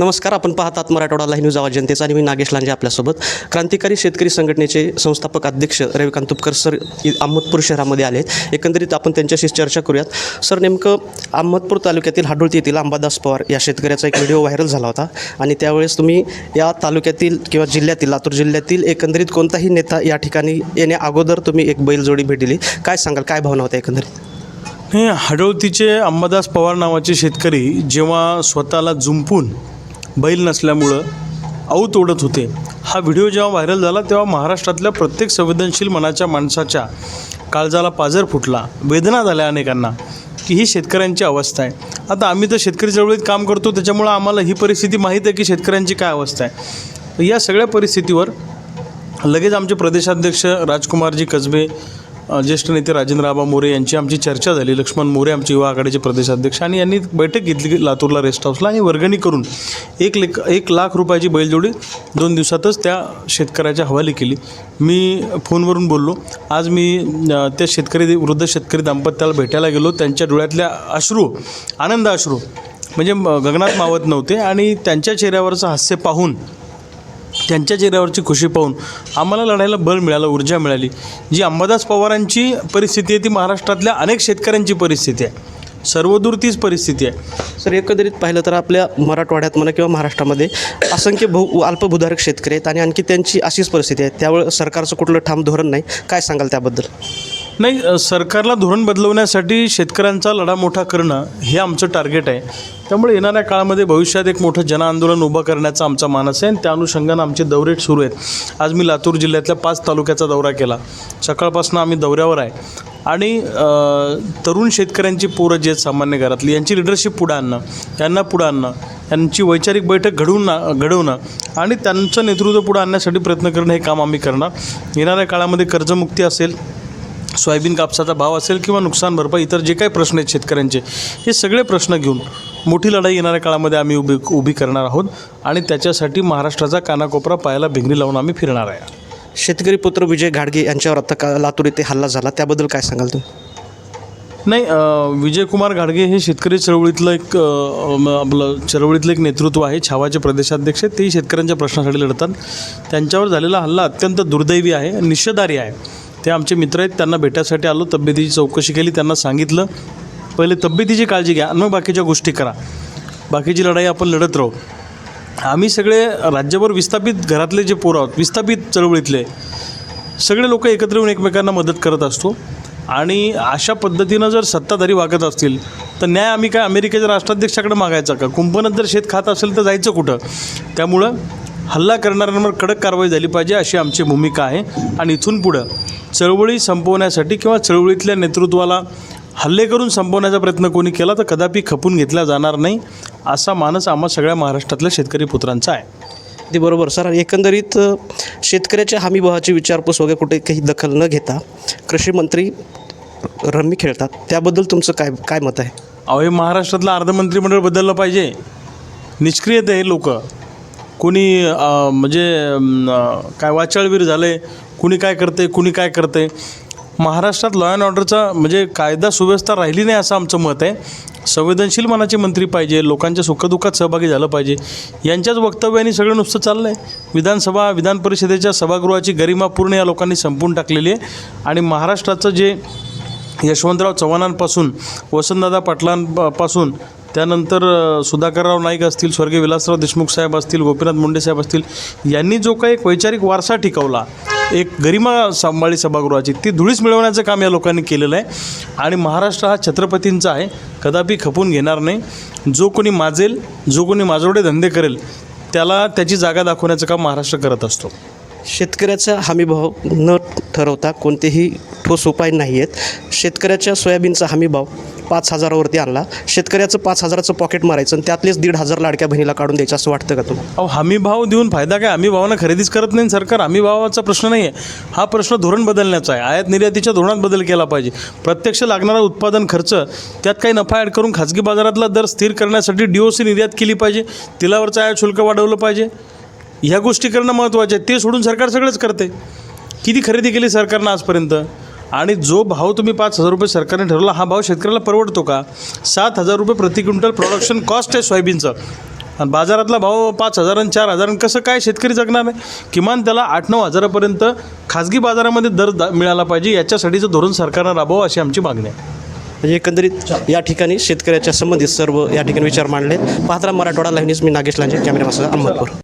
नमस्कार आपण पाहतात मराठवाडा लाईव्ह न्यूज आवाज जनतेचा आणि मी नागेश लांजे आपल्यासोबत. क्रांतिकारी शेतकरी संघटनेचे संस्थापक अध्यक्ष रविकांत तुपकर सर अहमदपूर शहरामध्ये आले आहेत. एकंदरीत आपण त्यांच्याशी चर्चा करूयात. सर नेमकं अहमदपूर तालुक्यातील हाडोळती येथील अंबादास पवार या शेतकऱ्याचा एक व्हिडिओ व्हायरल झाला होता. आणि त्यावेळेस तुम्ही या तालुक्यातील किंवा जिल्ह्यातील लातूर जिल्ह्यातील एकंदरीत कोणताही नेता या ठिकाणी येण्या अगोदर तुम्ही एक बैलजोडी भेट दिली. काय सांगाल काय भावना होत्या एकंदरीत? हे हडोळतीचे अंबादास पवार नावाचे शेतकरी जेव्हा स्वतःला जुंपून बैल नसल्यामुळं आऊ ओढत होते. हा व्हिडिओ जेव्हा व्हायरल झाला तेव्हा महाराष्ट्रातल्या प्रत्येक संवेदनशील मनाच्या माणसाच्या काळजाला पाझर फुटला. वेदना झाल्या अनेकांना की ही शेतकऱ्यांची अवस्था आहे. आता आम्ही तर शेतकरी चळवळीत काम करतो त्याच्यामुळं आम्हाला ही परिस्थिती माहीत आहे की शेतकऱ्यांची काय अवस्था आहे. या सगळ्या परिस्थितीवर लगेच आमचे प्रदेशाध्यक्ष राजकुमारजी कसबे ज्येष्ठ नेते राजेंद्र आबा मोरे यांची आमची चर्चा झाली. लक्ष्मण मोरे आमचे युवा आघाडीचे प्रदेशाध्यक्ष आणि यांनी बैठक घेतली लातूरला रेस्ट हाऊसला आणि वर्गणी करून एक लेख एक लाख रुपयाची बैलजोडी दोन दिवसातच त्या शेतकऱ्याच्या हवाली केली. मी फोनवरून बोललो. आज मी त्या शेतकरी वृद्ध शेतकरी दाम्पत्याला भेटायला गेलो. त्यांच्या डोळ्यातल्या अश्रू आनंद अश्रू म्हणजे म, गगनात मावत नव्हते आणि त्यांच्या चेहऱ्यावरचं हास्य पाहून त्यांच्या चेहऱ्यावरची खुशी पाहून आम्हाला लढायला बळ मिळालं ऊर्जा मिळाली. जी अंबादास पवारांची परिस्थिती आहे ती महाराष्ट्रातल्या अनेक शेतकऱ्यांची परिस्थिती आहे. सर्वदूर तीच परिस्थिती आहे. सर एकंदरीत पाहिलं तर आपल्या मराठवाड्यात म्हणा किंवा महाराष्ट्रामध्ये असंख्य बहु अल्पभूधारक शेतकरी आहेत आणि आणखी त्यांची अशीच परिस्थिती आहे. त्यावर सरकारचं कुठलं ठाम धोरण नाही. काय सांगाल त्याबद्दल? नाही अ, सरकारला धोरण बदलवण्यासाठी शेतकऱ्यांचा लढा मोठा करणं हे आमचं टार्गेट आहे. त्यामुळे येणाऱ्या काळामध्ये भविष्यात एक मोठं जनआंदोलन उभं करण्याचा आमचा मानस आहे आणि त्या अनुषंगानं आमचे दौरे सुरू आहेत. आज मी लातूर जिल्ह्यातल्या पाच तालुक्याचा दौरा केला. सकाळपासून आम्ही दौऱ्यावर आहे. आणि अ, तरुण शेतकऱ्यांची पोरं जी आहेत सामान्य घरातली यांची लिडरशिप पुढं आणणं यांना पुढं आणणं यांची वैचारिक बैठक घडवून ना घडवणं आणि त्यांचं नेतृत्व पुढं आणण्यासाठी प्रयत्न करणं हे काम आम्ही करणार. येणाऱ्या काळामध्ये कर्जमुक्ती असेल सोयाबीन कापसाचा भाव असेल किंवा नुकसान भरपाई इतर जे काही प्रश्न आहेत शेतकऱ्यांचे हे सगळे प्रश्न घेऊन मोठी लढाई येणाऱ्या काळामध्ये आम्ही उभी उभी करणार आहोत आणि त्याच्यासाठी महाराष्ट्राचा कानाकोपरा पायाला भिंगरी लावून आम्ही फिरणार आहे. शेतकरी पुत्र विजय घाडगे यांच्यावर आता का लातूर येथे हल्ला झाला त्याबद्दल काय सांगाल तुम्ही? नाही विजयकुमार घाडगे हे शेतकरी चळवळीतलं एक आपलं चळवळीतलं एक नेतृत्व आहे छावाचे प्रदेशाध्यक्ष. तेही शेतकऱ्यांच्या प्रश्नासाठी लढतात. त्यांच्यावर झालेला हल्ला अत्यंत दुर्दैवी आहे निषेधारी आहे. ते आमचे मित्र आहेत त्यांना भेटायसाठी आलो तब्येतीची चौकशी केली त्यांना सांगितलं. पहिले तब्येतीची काळजी घ्या आणि मग बाकीच्या गोष्टी करा. बाकीची लढाई आपण लढत राहू. आम्ही सगळे राज्यभर विस्थापित घरातले जे पोरं आहोत विस्थापित चळवळीतले सगळे लोक एकत्र येऊन एकमेकांना मदत करत असतो. आणि अशा पद्धतीनं जर सत्ताधारी वागत असतील तर न्याय आम्ही काय अमेरिकेच्या राष्ट्राध्यक्षाकडे मागायचा का? कुंपणच जर शेत खात असेल तर जायचं कुठं? त्यामुळं हल्ला करणाऱ्यांवर कडक कारवाई झाली पाहिजे अशी आमची भूमिका आहे. आणि इथून पुढं चळवळी संपवण्यासाठी किंवा चळवळीतल्या नेतृत्वाला हल्ले करून संपवण्याचा प्रयत्न कोणी केला तर कदापि खपून घेतला जाणार नाही असा मानस आम्हा सगळ्या महाराष्ट्रातल्या शेतकरी पुत्रांचा आहे. ते बरोबर. सर एकंदरीत शेतकऱ्याच्या हमीभावाची विचारपूस वगैरे कुठे काही दखल न घेता कृषी मंत्री रम्मी खेळतात. त्याबद्दल तुमचं काय काय मत आहे? अहो हे महाराष्ट्रातलं अर्धमंत्रिमंडळ बदललं पाहिजे. निष्क्रियता हे लोक. कुणी म्हणजे काय वाचाळवीर झाले कुणी काय करते कुणी काय करते महाराष्ट्रात लॉ अँड ऑर्डरचा म्हणजे कायदा सुव्यवस्था राहिली नाही असं आमचं मत आहे. संवेदनशील मनाचे मंत्री पाहिजे लोकांच्या सुखदुःखात सहभागी झालं पाहिजे. यांच्याच वक्तव्याने सगळं नुसतं चाललं आहे विधानसभा विधान परिषदेच्या सभागृहाची गरिमा पूर्ण या लोकांनी संपून टाकलेली आहे. आणि महाराष्ट्राचं जे यशवंतराव चव्हाणांपासून वसंतदादा पाटलांपासून त्यानंतर सुधाकरराव नाईक असतील स्वर्गीय विलासराव देशमुख साहेब असतील गोपीनाथ मुंडे साहेब असतील यांनी जो काही एक वैचारिक वारसा टिकवला एक गरिमा सांभाळी सभागृहाची ती धुळीस मिळवण्याचं काम या लोकांनी केलेलं आहे. आणि महाराष्ट्र हा छत्रपतींचा आहे कदापि खपून घेणार नाही. जो कोणी माजेल जो कोणी माजोडे धंदे करेल त्याला त्याची जागा दाखवण्याचं काम महाराष्ट्र करत असतो. शेतकऱ्याचा हमीभाव न ठरवता कोणतेही ठोस उपाय नाही आहेत शेतकऱ्याच्या सोयाबीनचा हमीभाव पाच हजारावरती आणला. शेतकऱ्याचं पाच हजाराचं पॉकेट मारायचं आणि त्यातलेच दीड हजार लाडक्या बहिणीला काढून द्यायचं असं वाटतं का तुम्हाला? अहो हमी भाव देऊन फायदा काय? हमी भावानं खरेदीच करत नाही सरकार. हमी भावाचा प्रश्न नाही आहे हा प्रश्न धोरण बदलण्याचा आहे. आयात निर्यातीच्या धोरणात बदल केला पाहिजे. प्रत्यक्ष लागणारा उत्पादन खर्च त्यात काही नफा ॲड करून खाजगी बाजारातला दर स्थिर करण्यासाठी डी ओ सी निर्यात केली पाहिजे. तिलावरचं आयात शुल्क वाढवलं पाहिजे. ह्या गोष्टी करणं महत्त्वाचे आहे. ते सोडून सरकार सगळंच करते. किती खरेदी केली सरकारनं आजपर्यंत? आणि जो भाव तुम्ही पाच हजार रुपये सरकारने ठरवला हा भाव शेतकऱ्याला परवडतो का? सात हजार रुपये प्रति क्विंटल प्रोडक्शन कॉस्ट आहे सोयाबीनचं. आणि बाजारातला भाव पाच हजार आणि चार हजार कसं काय शेतकरी जगणार नाही किमान त्याला आठ नऊ हजारापर्यंत खाजगी बाजारामध्ये दर दा मिळाला पाहिजे याच्यासाठीचं धोरण सरकारनं राबवावं अशी आमची मागणी आहे. म्हणजे एकंदरीत या ठिकाणी शेतकऱ्याच्या संबंधित सर्व या ठिकाणी विचार मांडले. पात्रा मराठवाडा लाईनीस मी नागेश लांजे कॅमेरा अहमदपूर.